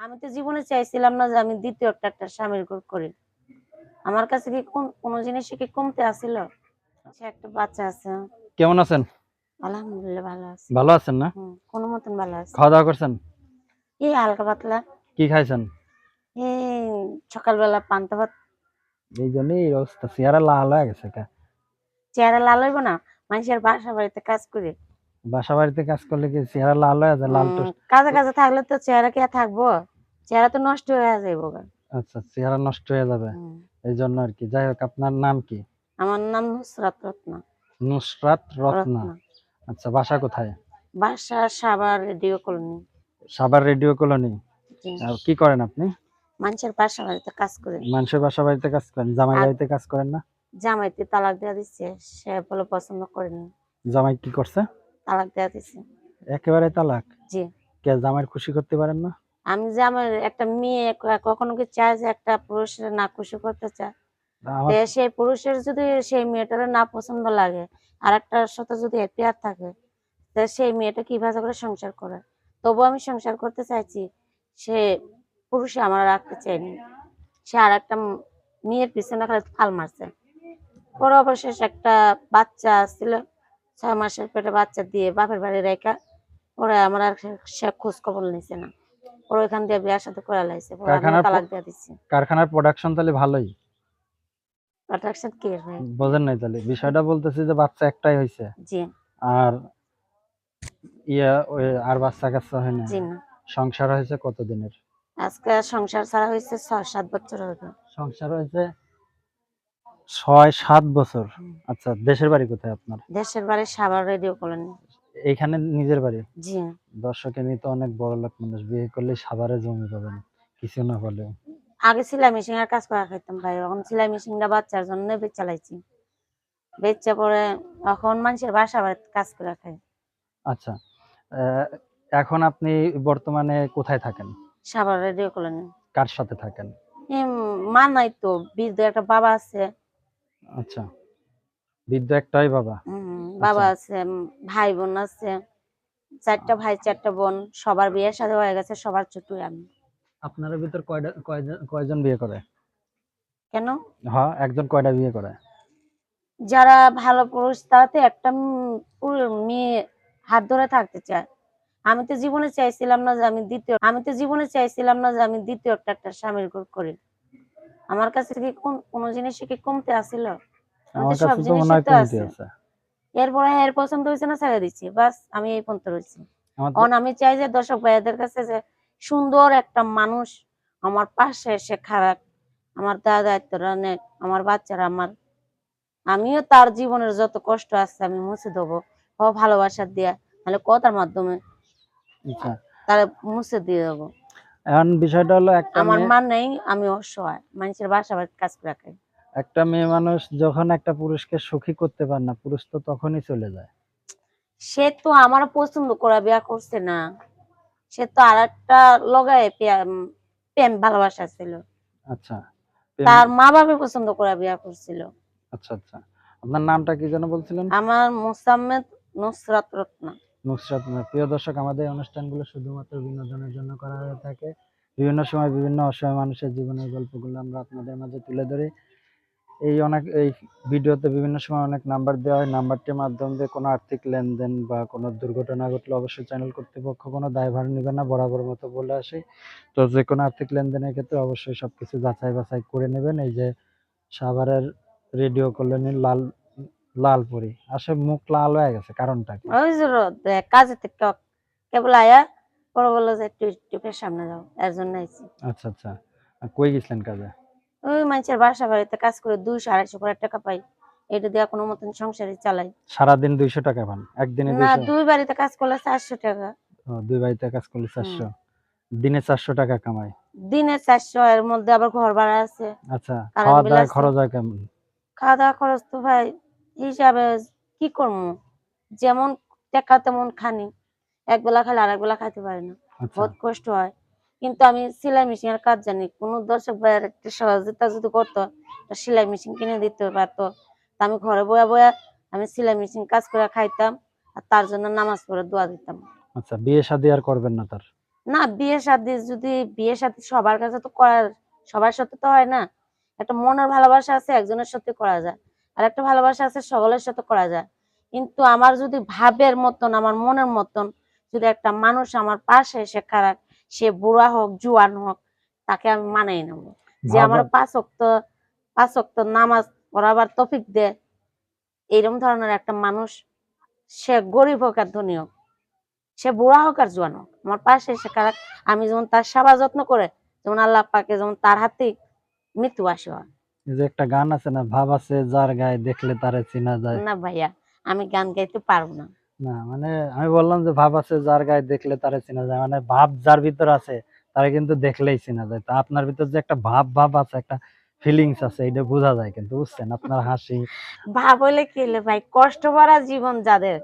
আমি তো জীবনে চাইছিলাম না যে আমি দ্বিতীয় একটা একটা স্বামীর ঘর করি। আমার কাছে কি কোন- কোনো জিনিস কি কমতে আসিল? সে একটা বাচ্চা আছে। কেমন আছেন? আলহামদুলিল্লাহ ভালো আছে। ভালো আছেন না? কোনো মতন ভালো আছে। খাওয়া দাওয়া করছেন? এই হালকা পাতলা। কি খাইছেন? এই সকালবেলা পান্তা ভাত। এই জন্যই এই অবস্থা চেহারা লাল হয়ে গেছে কা। চেহারা লাল হইব না মানুষের বাসা বাড়িতে কাজ করে। বাসা বাড়িতে কাজ করলে কি চেহারা লাল হয়ে যায় লাল কাজে কাজে থাকলে তো চেহারা কি আর থাকব? চেহারা তো নষ্ট হয়ে যাইব গা। আচ্ছা চেহারা নষ্ট হয়ে যাবে। এই জন্য আর কি। যাই হোক আপনার নাম কি? আমার নাম নুসরাত রত্না। নুসরাত রত্না। আচ্ছা বাসা কোথায়? বাসা Savar radio colony. Savar radio colony? আর কি করেন আপনি? মানুষের বাসা বাড়িতে কাজ করে। মানুষের বাসা বাড়িতে কাজ করেন? জামাই বাড়িতে কাজ করেন না? জামাইতে তালাক দেওয়া দিচ্ছে সে বলে পছন্দ করেনি। জামাই কি করছে? তালাক দেওয়া দিচ্ছে একেবারে তালাক? জি। কে জামাইয়ের খুশি করতে পারেন না? আমি যে আমার একটা মেয়ে কখনো কি চায় যে একটা পুরুষের না খুশি করতে চায়? সেই পুরুষের যদি সেই মেয়েটার না পছন্দ লাগে আর একটার সাথে যদি হ্যাপিয়ার থাকে তা সেই মেয়েটা কীভাবে করে সংসার করে? তবু আমি সংসার করতে চাইছি সে পুরুষে আমার রাখতে চাইনি সে আর একটা মেয়ের পিছনে খালি ফাল মারছে। পরে অবশেষ একটা বাচ্চা ছিল ছয় মাসের পেটে বাচ্চা দিয়ে বাপের বাড়ি রেখা পরে আমার আর সে- সে খোঁজ খবর নিছে না। পরে ওইখান দিয়ে বিয়ার সাথে করে লাইছে পরে কারখানার তালাক দিয়ে কারখানার প্রোডাকশন তাহলে ভালোই। অ্যাট্রাকশন কি বোঝেন নাই তাহলে। বিষয়টা বলতেছি যে বাচ্চা একটাই হয়েছে জি। আর ইয়া ওই আর বাচ্চা কাচ্চা হয় না জি না। সংসার হয়েছে কতদিনের? আজকে সংসার ছাড়া হয়েছে ছয় সাত বছর হবে। সংসার হয়েছে ছয় সাত বছর। আচ্ছা দেশের বাড়ি কোথায় আপনার? দেশের বাড়ি সাভার রেডিও কলোনি। এইখানে নিজের বাড়ি? জি। দর্শকের নিয়ে তো অনেক বড় লোক মানুষ বিয়ে করলে সাভারে জমি পাবেন কিছু না হলেও। আগে সেলাই মেশিন এর কাজ করা খাইতাম ভাই এখন সেলাই মেশিনটা বাচ্চার জন্য বেচ চালাইছি বেচা পরে এখন মানুষের বাসা বাড়িতে কাজ করে খাই। আচ্ছা আহ, এখন আপনি বর্তমানে কোথায় থাকেন? Savar radio colony. কার সাথে থাকেন? এম, মা নাই তো বৃদ্ধ একটা বাবা আছে। আচ্ছা। বৃদ্ধ একটাই বাবা। বাবা আছে ভাই বোন আছে চারটা ভাই চারটা বোন সবার বিয়ে সাথে হয়ে গেছে সবার আমি। আপনার ভিতর কয়টা কয়জন বিয়ে করে? কেন? হ্যাঁ একজন কয়টা বিয়ে করে? যারা ভালো পুরুষ তারাতে একটা মেয়ে হাত ধরে থাকতে চায়। আমি তো জীবনে চাইছিলাম না যে আমি দ্বিতীয় আমি তো জীবনে চাইছিলাম না যে আমি দ্বিতীয় একটা একটা স্বামীর করি। আমার কাছে কি কোন- কোনো জিনিস কি কমতে আসিল? আমার কাছে তো মনে হয় কমতি আছে। এরপরে এর পছন্দ হয়েছে না ছেড়ে দিচ্ছি। বাস আমি এই পর্যন্ত রয়েছি এখন আমি চাই যে দর্শক ভাইয়াদের কাছে যে সুন্দর একটা মানুষ আমার পাশে এসে খারাপ। আমার দাদা নেক আমার বাচ্চারা আমার। আমিও তার জীবনের যত কষ্ট আছে আমি মুছে দেবো। ও ভালোবাসা দিয়া তাহলে কথার মাধ্যমে আচ্ছা। তারা মুছে দিয়ে দেবো। এখন বিষয়টা হলো একটা আমার মা নেই আমি অসহায়। মানুষের বাসা বাড়িতে কাজ করে খাই। একটা মেয়ে মানুষ যখন একটা পুরুষকে সুখী করতে পারে না পুরুষ তো তখনই চলে যায়। সে তো আমার পছন্দ করা বিয়া করছে না। সে তো আর একটা লগায় প্রেম ভালোবাসা ছিল। আচ্ছা। তার মা বাবা পছন্দ করা বিয়া করছিল। আচ্ছা আচ্ছা। আপনার নামটা কি যেন বলছিলেন? আমার মোসাম্মেদ নুসরাত রত্না। নুসরাত না প্রিয় দর্শক আমাদের অনুষ্ঠানগুলো শুধুমাত্র বিনোদনের জন্য করা হয়ে থাকে। বিভিন্ন সময় বিভিন্ন অসহায় মানুষের জীবনের গল্পগুলো আমরা আপনাদের মাঝে তুলে ধরি। এই অনেক এই ভিডিওতে বিভিন্ন সময় অনেক নাম্বার দেওয়া হয়। নাম্বারটির মাধ্যমে কোনো আর্থিক লেনদেন বা কোনো দুর্ঘটনা ঘটলে অবশ্যই চ্যানেল কর্তৃপক্ষ কোনো দায়ভার নেবে না বরাবর মতো বলে আসি। তো যে কোনো আর্থিক লেনদেনের ক্ষেত্রে অবশ্যই সবকিছু যাচাই বাছাই করে নেবেন। এই যে সাভারের রেডিও কলোনির লাল লালপুরি আসলে মুখ লাল হয়ে গেছে কারণটা কি? ওই যে কাজে থেকে কেবল আয়া পরে বলল যে টিপের সামনে যাও এর জন্য আইছি। আচ্ছা আচ্ছা। কই গেছিলেন কাজে? ওই মানুষের বাসা বাড়িতে কাজ করে দুইশো আড়াইশো করে টাকা পাই। এটা দিয়ে কোনো মতন সংসারই চালাই। সারাদিন দুইশো টাকা পান? একদিনে না দুইশো? দুই বাড়িতে কাজ করলে চারশো টাকা। দুই বাড়িতে কাজ করলে চারশো? দিনে চারশো টাকা কামাই? দিনে চারশো এর মধ্যে আবার ঘর ভাড়া আছে। আচ্ছা খাওয়া দাওয়া খরচ হয় কেমন? খাওয়া দাওয়া খরচ তো ভাই হিসাবে কি করব? যেমন টাকা তেমন খানি। এক বেলা খাইলে আর এক বেলা খাইতে পারি না। আচ্ছা। বহুত কষ্ট হয়। কিন্তু আমি সেলাই মেশিন মেশিনের কাজ জানি। কোনো দর্শক ভাইয়ের একটা সহযোগিতা যদি করতো সেলাই মেশিন কিনে দিতে পারতো। তা আমি ঘরে বয়া বয়া আমি সেলাই মেশিন কাজ করে খাইতাম আর তার জন্য নামাজ পড়ে দোয়া দিতাম। আচ্ছা বিয়ে শাদী আর করবেন না তার? না বিয়ে শাদী যদি বিয়ে শাদী সবার কাছে তো করা সবার সাথে তো হয় না। একটা মনের ভালোবাসা আছে একজনের সাথে করা যায়। আর একটা ভালোবাসা আছে সকলের সাথে করা যায়। কিন্তু আমার যদি ভাবের মতন আমার মনের মতন যদি একটা মানুষ আমার পাশে এসে খারাপ সে বুড়া হোক জুয়ান হোক তাকে আমি মানাই নেব। যে আমার পাঁচ অক্ত পাঁচ অক্ত নামাজ পড়াবার তফিক দে এরকম ধরনের একটা মানুষ সে গরিব হোক আর ধনী হোক সে বুড়া হোক আর জোয়ান হোক আমার পাশে এসে খারাপ আমি যেমন তার সেবা যত্ন করে যেমন আল্লাহ পাকে যেমন তার হাতে মৃত্যু আসে হয়। যে একটা গান আছে না ভাব আছে যার গায়ে দেখলে তারে চেনা যায়। না ভাইয়া আমি গান গাইতে পারব না। না মানে আমি বললাম যে ভাব আছে যার গায়ে দেখলে তারে চেনা যায় মানে ভাব যার ভিতর আছে তারে কিন্তু দেখলেই চেনা যায়। তা আপনার ভিতর যে একটা ভাব ভাব আছে একটা ফিলিংস আছে এটা বোঝা যায় কিন্তু বুঝছেন? আপনার হাসি। ভাব হইলে কি হলে ভাই? কষ্ট ভরা জীবন যাদের।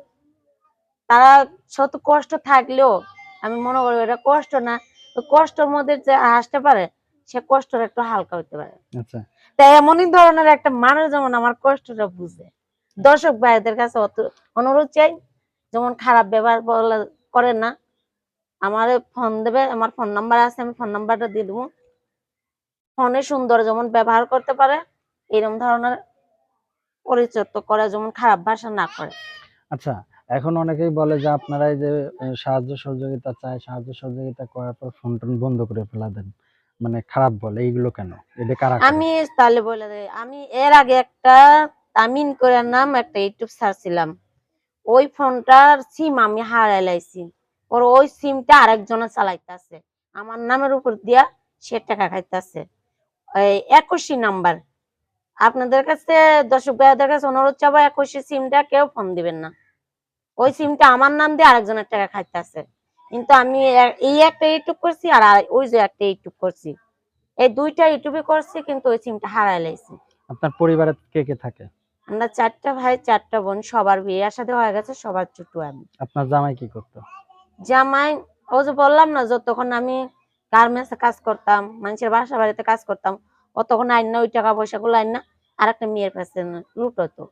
তারা শত কষ্ট থাকলেও আমি মনে করি এটা কষ্ট না তো কষ্টের মধ্যে যে হাসতে পারে সে কষ্টটা একটু হালকা হইতে পারে। আচ্ছা। তাই এমনই ধরনের একটা মানুষ যেমন আমার কষ্টটা বুঝে। দর্শক ভাইদের কাছে অত অনুরোধ চাই যেমন খারাপ ব্যবহার বলা- করেন না। আমার ফোন দেবে আমার ফোন নাম্বার আছে আমি ফোন নাম্বারটা দিয়ে দেবো। ফোনে সুন্দর যেমন ব্যবহার করতে পারে এরকম ধরনের পরিচিত করে যেমন খারাপ ভাষা না করে। আচ্ছা এখন অনেকেই বলে যে আপনারা এই যে সাহায্য সহযোগিতা চায় সাহায্য সহযোগিতা করার পর ফোন টোন বন্ধ করে ফেলা দেন। মানে খারাপ বলে এইগুলো কেন? এটা কারা আমি তাহলে বলে দেই আমি এর আগে একটা তামিন করে নাম একটা ইউটিউব ছাড়ছিলাম ওই ফোনটার সিম আমি হারাই লাইছি। ওর ওই সিমটা আরেকজনে চালাইতেছে। আমার নামের উপর দিয়া সে টাকা খাইতেছে। একুশি নাম্বার। আপনাদের কাছে, দর্শক ভাইয়াদের কাছে অনুরোধ চাবো, একুশি সিমটা কেউ ফোন দিবেন না। ওই সিমটা আমার নাম দিয়ে আরেকজনের টাকা খাইতেছে। কিন্তু আমি এই একটা ইউটিউব করছি আর আর ওই যে একটা ইউটিউব করছি। এই দুইটা ইউটিউবে করছি, কিন্তু ওই সিমটা হারাই লাইছি। আপনার পরিবারে কে কে থাকে? আমরা চারটা ভাই চারটা বোন সবার বিয়ে সাথে হয়ে গেছে সবার ছোট আমি। আপনার জামাই কি করতো? জামাই ও যে বললাম না যতক্ষণ আমি গার্মেন্টসে কাজ করতাম মানুষের বাসা বাড়িতে কাজ করতাম ও তখন আইন না ওই টাকা পয়সা গুলো আইন না আর একটা মেয়ের কাছে লুটোতো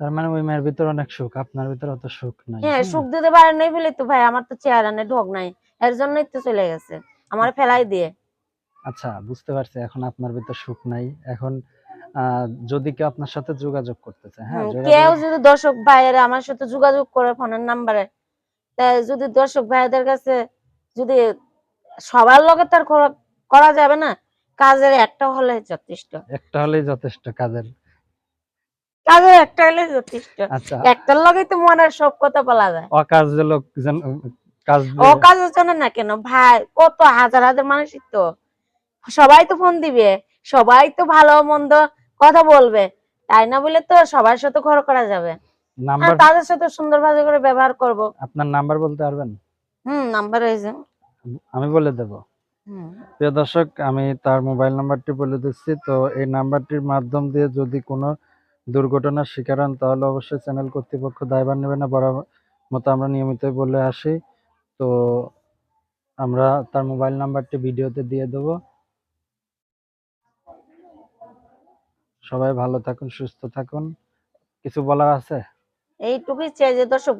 তার মানে ওই মেয়ের ভিতর অনেক সুখ আপনার ভিতর অত সুখ নাই। হ্যাঁ সুখ দিতে পারে নাই বলে তো ভাই আমার তো চেহারা নেই ঢোক নাই এর জন্যই তো চলে গেছে আমার ফেলাই দিয়ে। আচ্ছা বুঝতে পারছি এখন আপনার ভিতর সুখ নাই এখন যদি কেউ আপনার সাথে যোগাযোগ করতে চায় হ্যাঁ কেউ যদি দর্শক ভাইয়েরা আমার সাথে যোগাযোগ করে ফোনের নাম্বারে যদি দর্শক ভাইদের কাছে যদি সবার লগে তার করা- যাবে না কাজের একটা হলে যথেষ্ট। একটা হলেই যথেষ্ট কাজের। কাজের একটা হলে যথেষ্ট। আচ্ছা। একটার লগে তো মনের সব কথা বলা যায়। অকাজ লোক কাজ ও দিয়ে- কাজের জন্য না কেন? ভাই কত হাজার হাজার মানুষই তো। সবাই তো ফোন দিবে সবাই তো ভালো মন্দ কথা বলবে। তাই না বলে তো সবার সাথে ঘর করা যাবে। নাম্বার তাদের সাথে সুন্দরভাবে করে ব্যবহার করব। আপনার নাম্বার বলতে পারবেন? হুম নাম্বার হয়েছে। আমি বলে দেব। প্রিয় দর্শক আমি তার মোবাইল নাম্বারটি বলে দিচ্ছি। তো এই নাম্বারটির মাধ্যম দিয়ে যদি কোনো দুর্ঘটনার শিকার হন তাহলে অবশ্যই চ্যানেল কর্তৃপক্ষ দায়ভার নেবে না বরাবর মতো আমরা নিয়মিতই বলে আসি। তো আমরা তার মোবাইল নাম্বারটি ভিডিওতে দিয়ে দেব। সবাই ভালো থাকুন সুস্থ থাকুন। কিছু বলার আছে? এইটুকুই চাই যে দর্শক